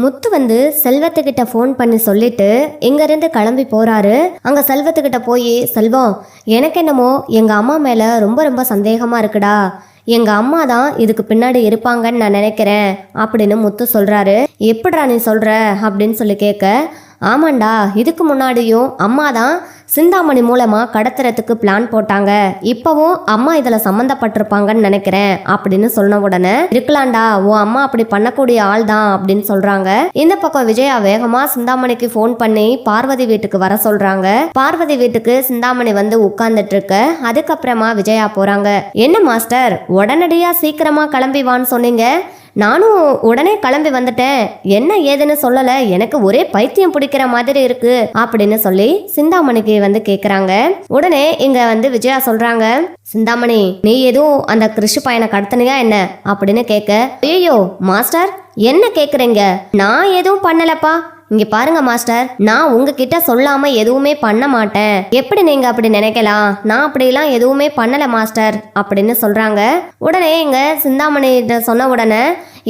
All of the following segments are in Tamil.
முத்து வந்து செல்வத்துக்கிட்ட ஃபோன் பண்ணி சொல்லிட்டு இங்கேருந்து கிளம்பி போகிறாரு அங்கே செல்வத்துக்கிட்ட போய் செல்வம் எனக்கு என்னமோ எங்கள் அம்மா மேலே ரொம்ப ரொம்ப சந்தேகமாக இருக்குடா. எங்கள் அம்மா தான் இதுக்கு பின்னாடி இருப்பாங்கன்னு நான் நினைக்கிறேன் அப்படின்னு முத்து சொல்கிறாரு எப்படிடா நீ சொல்கிற அப்படின்னு சொல்லி கேட்க ஆமாண்டா இதுக்கு முன்னாடியும் அம்மா தான் சிந்தாமணி மூலமாக கடத்துறதுக்கு பிளான் போட்டாங்க. இப்போவும் அம்மா இதில் சம்மந்தப்பட்டிருப்பாங்கன்னு நினைக்கிறேன் அப்படின்னு சொன்ன உடனே இருக்கலாம்டா உன் அம்மா அப்படி பண்ணக்கூடிய ஆள் தான் அப்படின்னு சொல்கிறாங்க இந்த பக்கம் விஜயா வேகமாக சிந்தாமணிக்கு ஃபோன் பண்ணி பார்வதி வீட்டுக்கு வர சொல்கிறாங்க பார்வதி வீட்டுக்கு சிந்தாமணி வந்து உட்கார்ந்துட்டு இருக்க அதுக்கப்புறமா விஜயா போகிறாங்க என்ன மாஸ்டர் உடனடியாக சீக்கிரமாக கிளம்பி வான்னு சொன்னீங்க. நானும் உடனே கிளம்பி வந்துட்டேன். என்ன ஏதுன்னு சொல்லல. எனக்கு ஒரே பைத்தியம் பிடிக்கிற மாதிரி இருக்கு அப்படின்னு சொல்லி சிந்தாமணிக்கு வந்து கேக்குறாங்க. உடனே இங்க வந்து விஜயா சொல்றாங்க. சிந்தாமணி நீ எதுவும் அந்த கிருஷி பையனை கடத்தினியா என்ன? அப்படின்னு கேட்க ஐயோ மாஸ்டர் என்ன கேக்குறீங்க? நான் எதுவும் பண்ணலப்பா. இங்க பாருங்க மாஸ்டர். நான் உங்ககிட்ட சொல்லாம எதுவுமே பண்ண மாட்டேன். எப்படி நீங்க அப்படி நினைக்கலாம்? நான் அப்படிலாம் எதுவுமே பண்ணல மாஸ்டர் அப்படின்னு சொல்றாங்க. உடனே எங்க சிந்தாமணி சொன்ன உடனே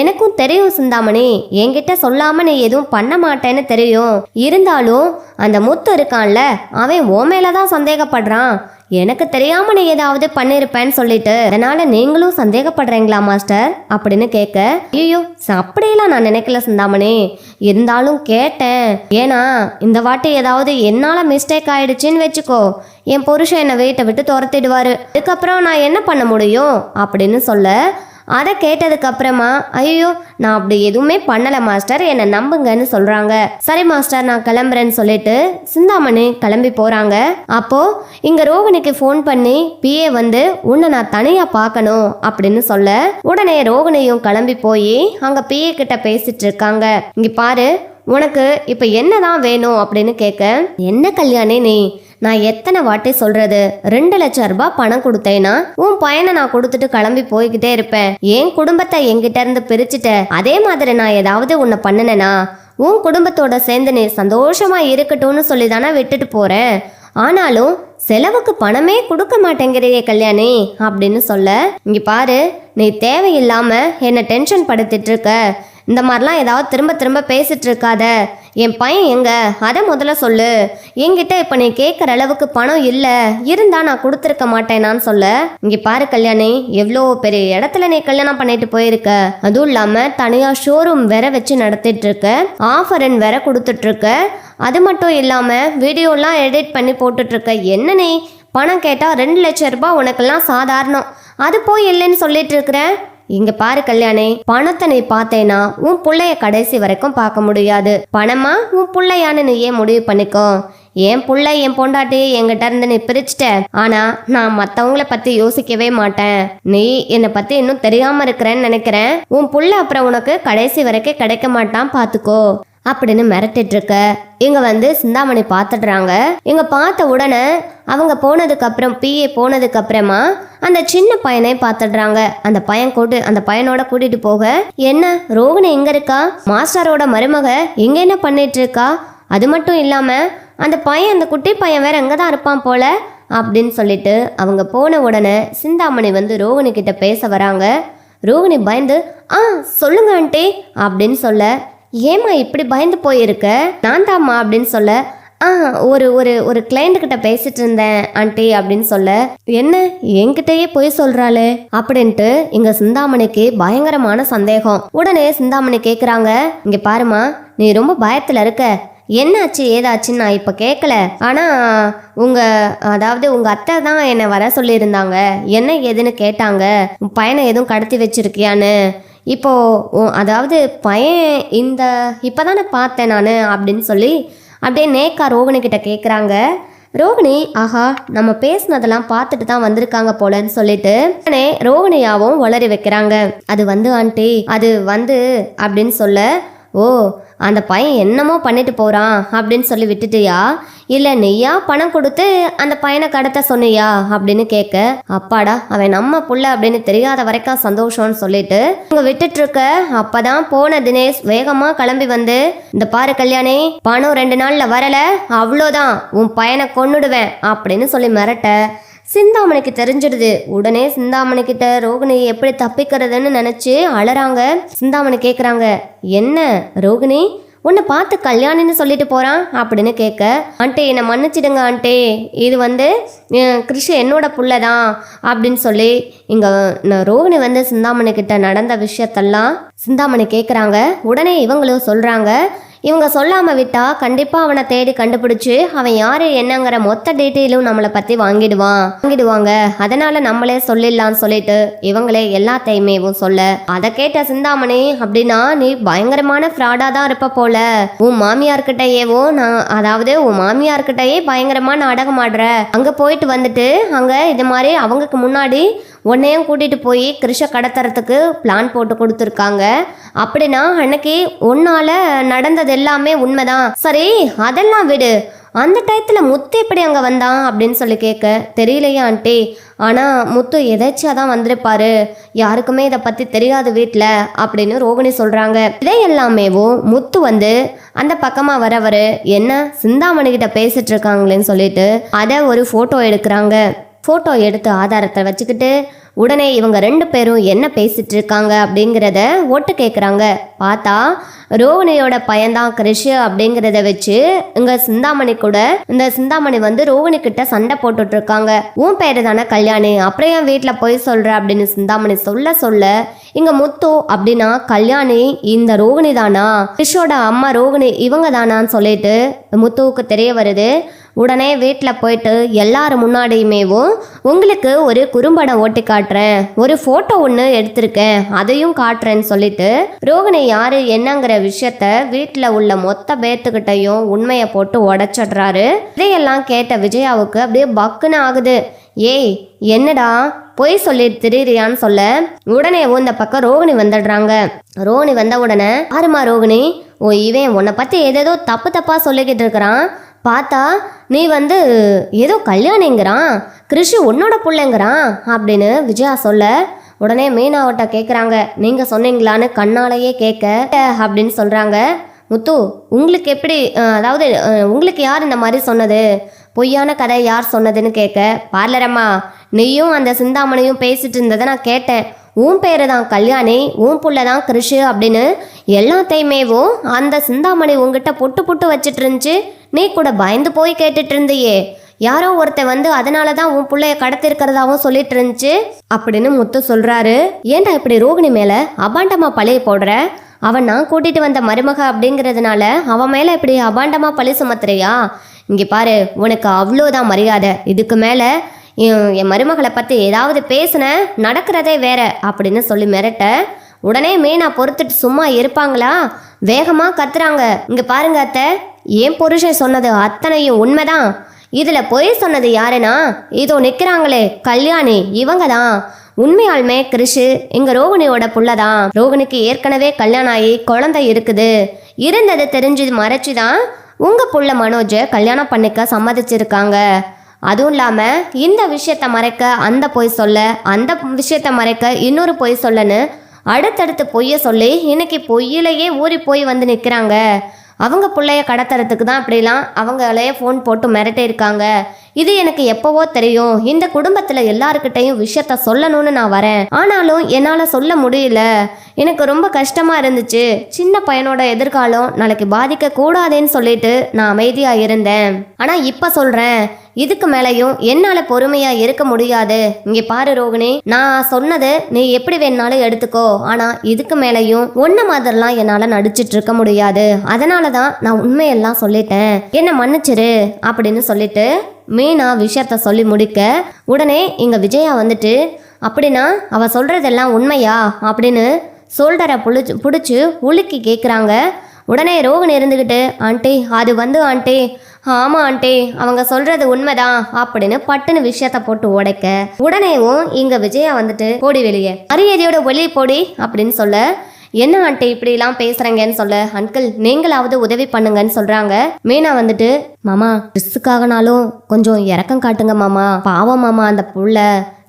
எனக்கும் தெரியும் சிந்தாமணி. என்கிட்ட சொல்லாம நீ எதுவும் பண்ண மாட்டேன்னு தெரியும். இருந்தாலும் அந்த முத்து இருக்கான்ல அவன் ஓ மேலதான் சந்தேகப்படுறான். எனக்கு தெரியாம நீ ஏதாவது பண்ணிருப்பேன்னு சொல்லிட்டு அதனால நீங்களும் சந்தேகப்படுறீங்களா மாஸ்டர்? அப்படின்னு கேட்க ஐயோ அப்படியெல்லாம் நான் நினைக்கல சிந்தாமணி. இருந்தாலும் கேட்டேன். ஏன்னா இந்த வாட்டி ஏதாவது என்னால மிஸ்டேக் ஆயிடுச்சுன்னு வச்சுக்கோ. என் புருஷன் என்னை வீட்டை விட்டு துரத்திடுவாரு. அதுக்கப்புறம் நான் என்ன பண்ண முடியும்? அப்படின்னு சொல்ல அதை கேட்டதுக்கு அப்புறமா ஐயோ நான் அப்படி எதுவுமே பண்ணல மாஸ்டர். என்னை நம்புங்கன்னு சொல்றாங்க. சரி மாஸ்டர் நான் கிளம்புறேன்னு சொல்லிட்டு சிந்தாமணி கிளம்பி போறாங்க. அப்போ இங்க ரோகிணிக்கு ஃபோன் பண்ணி பிஏ வந்து உன்னை நான் தனியா பார்க்கணும் அப்படின்னு சொல்ல உடனே ரோகிணியும் கிளம்பி போய் அங்க பிஏ கிட்ட பேசிட்டு இருக்காங்க. இங்க பாரு உனக்கு இப்ப என்னதான் வேணும்? அப்படின்னு கேட்க என்ன கல்யாணி நீ? நான் எத்தனை வாட்டி சொல்றது? ரெண்டு லட்சம் ரூபாய் பணம் கொடுத்தேன்னா உன் பையனை நான் கொடுத்துட்டு கிளம்பி போய்கிட்டே இருப்பேன். என் குடும்பத்தை என்கிட்ட இருந்து பிரிச்சுட்ட. அதே மாதிரி நான் ஏதாவது உன்னை பண்ணுனேனா? உன் குடும்பத்தோட சேர்ந்து நீ சந்தோஷமா இருக்கட்டும்னு சொல்லி தானே விட்டுட்டு போறேன் ஆனாலும் செலவுக்கு பணமே கொடுக்க மாட்டேங்கிறியே கல்யாணி அப்படின்னு சொல்ல. இங்க பாரு நீ தேவையில்லாம என்னை டென்ஷன் படுத்திட்டு இருக்க. இந்த மாதிரிலாம் ஏதாவது திரும்ப திரும்ப பேசிட்டு இருக்காத என் பையன் எங்க? அதை முதல்ல சொல்லு. என்கிட்ட இப்போ நீ கேட்குற அளவுக்கு பணம் இல்லை. இருந்தா நான் கொடுத்துருக்க மாட்டேனான்னு சொல்ல. இங்கே பாரு கல்யாணி எவ்வளோ பெரிய இடத்துல நீ கல்யாணம் பண்ணிட்டு போயிருக்க. அதுவும் இல்லாமல் தனியாக ஷோரூம் வேற வச்சு நடத்திட்டு இருக்க ஆஃபரன் வேற கொடுத்துட்டு இருக்க அது மட்டும் இல்லாமல் வீடியோலாம் எடிட் பண்ணி போட்டுட்டு இருக்க என்ன நீ? பணம் கேட்டால் ரெண்டு லட்சம் ரூபாய் உனக்கெல்லாம் சாதாரணம். அது போய் இல்லைன்னு சொல்லிட்டு இருக்கிறேன் இங்க பாரு கல்யாணே பணத்தை நீ பார்த்தேன்னா உன் பிள்ளைய கடைசி வரைக்கும் பார்க்க முடியாது. பணமா உன் பிள்ளையான்னு நீ ஏன் முடிவு பண்ணிக்கோ? என் புள்ள என் பொண்டாட்டி என்கிட்ட இருந்து நீ பிரிச்சுட்ட. ஆனா நான் மத்தவங்கள பத்தி யோசிக்கவே மாட்டேன். நீ என்னை பத்தி இன்னும் தெரியாம இருக்கிறேன்னு நினைக்கிறேன். உன் புள்ள அப்புறம் உனக்கு கடைசி வரைக்கும் கிடைக்க மாட்டான் பாத்துக்கோ. அப்படின்னு மிரட்டிட்டு இருக்க இங்க வந்து சிந்தாமணி பார்த்துடுறாங்க இங்க பார்த்த உடனே அவங்க போனதுக்கு அப்புறம் பிஏ போனதுக்கு அப்புறமா அந்த சின்ன பையனை பார்த்துடுறாங்க அந்த பையன் கூட்டு அந்த பையனோட கூட்டிட்டு போக என்ன ரோகிணி எங்க இருக்கா? மாஸ்டரோட மருமக எங்க என்ன பண்ணிட்டு இருக்கா அது மட்டும் இல்லாம அந்த பையன் அந்த குட்டி பையன் வேற அங்கே தான் இருப்பான் போல அப்படின்னு சொல்லிட்டு அவங்க போன உடனே சிந்தாமணி வந்து ரோகிணி கிட்ட பேச வராங்க. ரோகிணி பயந்து ஆ சொல்லுங்க ஆண்டி அப்படின்னு சொல்ல ஏம்மா இப்படி பயந்து போயிருக்க? நான் தாம்மா அப்படின்னு சொல்ல ஆ ஒரு ஒரு ஒரு கிளைண்ட் கிட்ட பேசிட்டு இருந்தேன் ஆண்டி அப்படின்னு சொல்ல என்ன என்கிட்டயே போய் சொல்றாளே? அப்படின்ட்டு இங்க சிந்தாமணிக்கு பயங்கரமான சந்தேகம். உடனே சிந்தாமணி கேக்குறாங்க இங்க பாருமா நீ ரொம்ப பயத்துல இருக்க. என்னாச்சு ஏதாச்சுன்னு நான் இப்போ கேட்கல ஆனால் உங்கள் அதாவது உங்கள் அத்தை தான் என்னை வர சொல்லியிருந்தாங்க. என்ன ஏதுன்னு கேட்டாங்க. உன் பையனை எதுவும் கடத்தி வச்சிருக்கியான்னு இப்போ அதாவது பையன் இந்த இப்போ தானே பார்த்தேன் நான் அப்படின்னு சொல்லி அப்படியே நேக்கா ரோகிணிக்கிட்ட கேட்குறாங்க ரோகிணி ஆஹா நம்ம பேசுனதெல்லாம் பார்த்துட்டு தான் வந்திருக்காங்க போலன்னு சொல்லிட்டு உடனே ரோகிணியாவும் வளரி வைக்கிறாங்க. அது வந்து ஆண்டி அது வந்து அப்படின்னு சொல்ல ஓ அந்த பையன் என்னமோ பண்ணிட்டு போகிறான் அப்படின்னு சொல்லி விட்டுட்டியா? இல்லை நீயா பணம் கொடுத்து அந்த பையனை கடத்த சொன்னியா? அப்படின்னு கேட்க அப்பாடா அவன் நம்ம புள்ள அப்படின்னு தெரியாத வரைக்கும் சந்தோஷம்னு சொல்லிட்டு இங்க விட்டுட்டு இருக்க அப்பதான் போன தினேஷ் வேகமா கிளம்பி வந்து இந்த பாரு கல்யாணி பணம் ரெண்டு நாள்ல வரல அவ்வளோதான் உன் பையனை கொன்னுடுவேன் அப்படின்னு சொல்லி மிரட்ட. சிந்தாமணிக்கு தெரிஞ்சிடுது. உடனே சிந்தாமணி கிட்ட ரோகிணி எப்படி தப்பிக்கிறதுன்னு நினைச்சு அழறாங்க சிந்தாமணி கேக்குறாங்க என்ன ரோகிணி? உன்னை பார்த்து கல்யாணின்னு சொல்லிட்டு போறான்? அப்படின்னு கேட்க ஆண்டே என்னை மன்னிச்சிடுங்க ஆண்டே. இது வந்து கிருஷ்ண கிருஷ் என்னோட புள்ள தான் அப்படின்னு சொல்லி இங்க நான் ரோகிணி வந்து சிந்தாமணி கிட்ட நடந்த விஷயத்தெல்லாம் சிந்தாமணி கேட்குறாங்க உடனே இவங்களும் சொல்கிறாங்க இவங்க சொல்லாமல் விட்டால் கண்டிப்பாக அவனை தேடி கண்டுபிடிச்சி அவன் யார் என்னங்கிற மொத்த டீட்டெயிலும் நம்மளை பற்றி வாங்கிடுவான். வாங்கிடுவாங்க. அதனால நம்மளே சொல்லிடலாம்னு சொல்லிட்டு இவங்களே எல்லாத்தையுமேவும் சொல்ல அதை கேட்ட சிந்தாமணி அப்படின்னா நீ பயங்கரமான ஃப்ராடா தான் இருப்ப போல. உன் மாமியார்கிட்டயேவோ நான் அதாவது உன் மாமியார்கிட்டயே பயங்கரமா நாடகம் ஆடுற. அங்க போயிட்டு வந்துட்டு அங்க இது மாதிரி அவங்களுக்கு முன்னாடி உன்னையும் கூட்டிகிட்டு போய் கிருஷ கடத்துறதுக்கு பிளான் போட்டு கொடுத்துருக்காங்க. அப்படின்னா அன்னைக்கு உன்னால் நடந்தது எல்லாமே உண்மைதான். சரி அதெல்லாம் விடு. அந்த டயத்தில் முத்து எப்படி அங்கே வந்தான் அப்படின்னு சொல்லி கேட்க தெரியலையா ஆண்டி. ஆனால் முத்து எதாச்சியாக தான் வந்திருப்பாரு. யாருக்குமே இதை பற்றி தெரியாது வீட்டில் அப்படின்னு ரோகிணி சொல்கிறாங்க இதை எல்லாமேவும் முத்து வந்து அந்த பக்கமாக வரவர் என்ன சிந்தாமணிகிட்ட பேசிட்டு இருக்காங்களேன்னு சொல்லிட்டு அதை ஒரு ஃபோட்டோ எடுக்கிறாங்க. ஃபோட்டோ எடுத்து ஆதாரத்தை வச்சுக்கிட்டு உடனே இவங்க ரெண்டு பேரும் என்ன பேசிட்டு இருக்காங்க அப்படிங்கிறத ஒட்டு கேட்குறாங்க பார்த்தா ரோகிணியோட பையன்தான் கிருஷ் அப்படிங்கிறத வச்சு இங்க சிந்தாமணி கூட இந்த சிந்தாமணி வந்து ரோகிணி கிட்ட சண்டை போட்டுட்டு இருக்காங்க உன் பேரு தானே கல்யாணி அப்புறம் ஏன் வீட்டில் போய் சொல்ற அப்படின்னு சிந்தாமணி சொல்ல சொல்ல இங்க முத்து அப்படின்னா கல்யாணி இந்த ரோகிணி தானா கிருஷோட அம்மா ரோகிணி இவங்க தானான்னு சொல்லிட்டு முத்துவுக்கு தெரிய வருது. உடனே வீட்டில் போயிட்டு எல்லார் முன்னாடியுமேவும் உங்களுக்கு ஒரு குறும்படம் ஓட்டி காட்டுறேன். ஒரு ஃபோட்டோ ஒன்று எடுத்திருக்கேன். அதையும் காட்டுறேன்னு சொல்லிட்டு ரோகிணி யாரு என்னங்கிற விஷயத்த வீட்டில் உள்ள மொத்த பேர்த்துக்கிட்டையும் உண்மையை போட்டு உடச்சிடுறாரு. இதையெல்லாம் கேட்ட விஜயாவுக்கு அப்படியே பக்குன்னு ஆகுது. ஏய் என்னடா? பொய் சொல்லி திரியிறியான்னு சொல்ல. உடனே இந்த பக்கம் ரோகிணி வந்துடுறாங்க. ரோகிணி வந்த உடனே ஆறுமா ரோகிணி? ஓ இவன் உன்னை பற்றி ஏதேதோ தப்பு தப்பாக சொல்லிக்கிட்டு இருக்கிறான். பார்த்தா நீ வந்து ஏதோ கல்யாணிங்கிறான் கிருஷி உன்னோட பிள்ளைங்கிறான் அப்படின்னு விஜயா சொல்ல உடனே மீனாவட்ட கேட்குறாங்க நீங்கள் சொன்னீங்களான்னு கண்ணாலேயே கேட்க அப்படின்னு சொல்கிறாங்க முத்து உங்களுக்கு எப்படி அதாவது உங்களுக்கு யார் இந்த மாதிரி சொன்னது? பொய்யான கதை யார் சொன்னதுன்னு கேட்க பார்லரம்மா நீயும் அந்த சிந்தாமணியும் பேசிட்டு இருந்ததை நான் கேட்டேன். உன் பேர் தான் கல்யாணி உன் புள்ள தான் கிருஷு அப்படின்னு எல்லாத்தையுமேவும் அந்த சிந்தாமணி உங்ககிட்ட பொட்டு புட்டு வச்சுட்டு இருந்துச்சு. நீ கூட பயந்து போய் கேட்டுட்டு இருந்தியே. யாரோ ஒருத்தன் வந்து அதனால தான் உன் பிள்ளைய கடத்திருக்கிறதாவும் சொல்லிட்டு இருந்துச்சு. அப்படின்னு முத்து சொல்கிறாரு ஏன்டா இப்படி ரோகிணி மேலே அபாண்டமாக பழைய போடுற? அவன் நான் கூட்டிகிட்டு வந்த மருமக அப்படிங்கிறதுனால அவன் மேலே இப்படி அபாண்டமாக பழி சுமத்துறியா? இங்கே பாரு உனக்கு அவ்வளோதான் மரியாதை. இதுக்கு மேலே என் மருமகளை பற்றி ஏதாவது பேசுன நடக்கிறதே வேற அப்படின்னு சொல்லி மிரட்ட உடனே மீனா பொறுத்துட்டு சும்மா இருப்பாங்களா? வேகமாக கத்துறாங்க. இங்கே பாருங்க அத்தை. என் புருஷன் சொன்னது அத்தனையும் உண்மைதான். இதில் பொய் சொன்னது யாருன்னா? இதோ நிற்கிறாங்களே கல்யாணி. இவங்க தான் உண்மையாலுமே கிருஷு எங்க ரோகிணியோட புள்ளதான். ரோகிணிக்கு ஏற்கனவே கல்யாணம் ஆகி குழந்தை இருக்குது. இருந்தது தெரிஞ்சு மறைச்சுதான் உங்க புள்ள மனோஜை கல்யாணம் பண்ணிக்க சம்மதிச்சிருக்காங்க. அதுவும் இல்லாமல் இந்த விஷயத்த மறைக்க அந்த பொய் சொல்ல அந்த விஷயத்த மறைக்க இன்னொரு பொய் சொல்லன்னு அடுத்தடுத்து பொய்யை சொல்லி இன்னைக்கு பொய்யிலேயே ஊறி போய் வந்து நிற்கிறாங்க அவங்க பிள்ளைய கடத்துறதுக்கு தான் அப்படிலாம் அவங்களே ஃபோன் போட்டு மிரட்டே இருக்காங்க இது எனக்கு எப்பவோ தெரியும். இந்த குடும்பத்தில் எல்லாருக்கிட்டையும் விஷயத்த சொல்லணும்னு நான் வரேன். ஆனாலும் என்னால் சொல்ல முடியல. எனக்கு ரொம்ப கஷ்டமாக இருந்துச்சு. சின்ன பையனோட எதிர்காலம் நாளைக்கு பாதிக்க கூடாதுன்னு சொல்லிட்டு நான் அமைதியாக இருந்தேன். ஆனால் இப்போ சொல்கிறேன் இதுக்கு மேலையும் என்னால் பொறுமையாக இருக்க முடியாது. இங்கே பாரு ரோகிணி நான் சொன்னது நீ எப்படி வேணாலும் எடுத்துக்கோ. ஆனால் இதுக்கு மேலேயும் ஒன்ன மாதிரிலாம் என்னால் நடிச்சிட்டு இருக்க முடியாது. அதனாலதான் நான் உண்மையெல்லாம் சொல்லிட்டேன். என்ன மன்னிச்சிரு அப்படின்னு சொல்லிட்டு மீனா விஷயத்த சொல்லி முடிக்க உடனே இங்கே விஜயா வந்துட்டு அப்படின்னா அவள் சொல்கிறதெல்லாம் உண்மையா? அப்படின்னு சோல்டரை புளிச்சு பிடிச்சி உலுக்கி கேட்குறாங்க உடனே ரோகன் இருந்துக்கிட்டு ஆண்டி அது வந்து ஆண்டி ஆமா ஆண்டி அவங்க சொல்றது உண்மைதான் அப்படின்னு பட்டுன்னு விஷயத்த போட்டு உடைக்க. உடனேவும் இங்க விஜயா வந்துட்டு போடி வெளியே மரியாதையோட வெளியே போடி அப்படின்னு சொல்ல என்ன ஆண்டி இப்படிலாம் பேசுறேங்கன்னு சொல்ல? அங்கிள் நீங்களாவது உதவி பண்ணுங்கன்னு சொல்றாங்க. மீனா வந்துட்டு மாமா ட்ரெஸ்ஸுக்காகனாலும் கொஞ்சம் இறக்கம் காட்டுங்க மாமா. பாவம் மாமா அந்த புள்ள.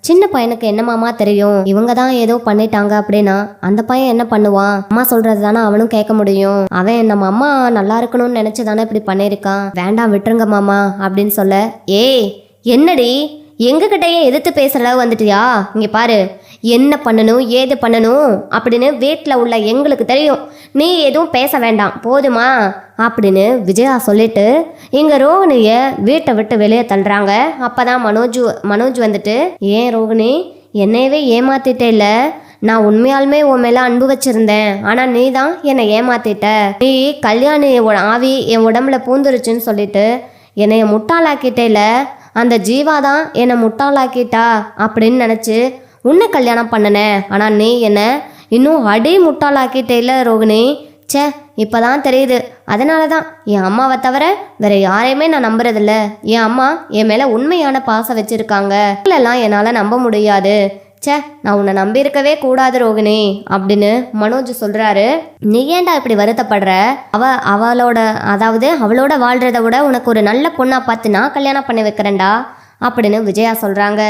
சின்ன பையனுக்கு என்ன மாமா தெரியும்? இவங்க தான் ஏதோ பண்ணிட்டாங்க அப்படின்னா அந்த பையன் என்ன பண்ணுவான்? அம்மா சொல்றது தானே அவனும் கேட்க முடியும். அவன் நம்ம அம்மா நல்லா இருக்கணும்னு நினைச்சு தானே இப்படி பண்ணியிருக்கான். வேண்டாம் விட்டுருங்க மாமா அப்படின்னு சொல்ல ஏய் என்னடி? எங்ககிட்டயே எதிர்த்து பேசுகிற அளவு வந்துட்டியா? இங்கே பாரு. என்ன பண்ணணும் ஏது பண்ணணும் அப்படின்னு வீட்டில் உள்ள எங்களுக்கு தெரியும். நீ எதுவும் பேச வேண்டாம். போதுமா? அப்படின்னு விஜயா சொல்லிட்டு எங்கள் ரோகிணிய வீட்டை விட்டு வெளியே தள்ளுறாங்க. அப்போ தான் மனோஜ் மனோஜ் வந்துட்டு ஏன் ரோகிணி? என்னையவே ஏமாத்திட்டே இல்லை. நான் உண்மையாலுமே உன் மேலே அன்பு வச்சுருந்தேன். ஆனால் நீ தான் என்னை ஏமாத்திட்ட. நீ கல்யாணி ஆவி என் உடம்புல பூந்துருச்சுன்னு சொல்லிட்டு என்னைய முட்டாளாக்கிட்டேல அந்த ஜீவா தான் என்னை முட்டாளாக்கிட்டா அப்படின்னு நினச்சி உன்னை கல்யாணம் பண்ணினேன் ஆனால் நீ என்னை? இன்னும் அடி முட்டாளாக்கிட்டேல ரோகிணி? ச்சே இப்போதான் தெரியுது. அதனால தான் என் அம்மாவை தவிர வேற யாரையுமே நான் நம்புறதில்ல. என் அம்மா என் மேலே உண்மையான பாசம் வச்சுருக்காங்க. எல்லாம் என்னால் நம்ப முடியாது. ச்சே நான் உன்னை நம்பியிருக்கவே கூடாது ரோகிணி அப்படின்னு மனோஜ் சொல்கிறாரு நீ ஏன்டா இப்படி வருத்தப்படுற? அவ அவளோட அதாவது அவளோட வாழ்கிறத விட உனக்கு ஒரு நல்ல பொண்ணாக பார்த்து நான் கல்யாணம் பண்ணி வைக்கிறேன்டா அப்படின்னு விஜயா சொல்கிறாங்க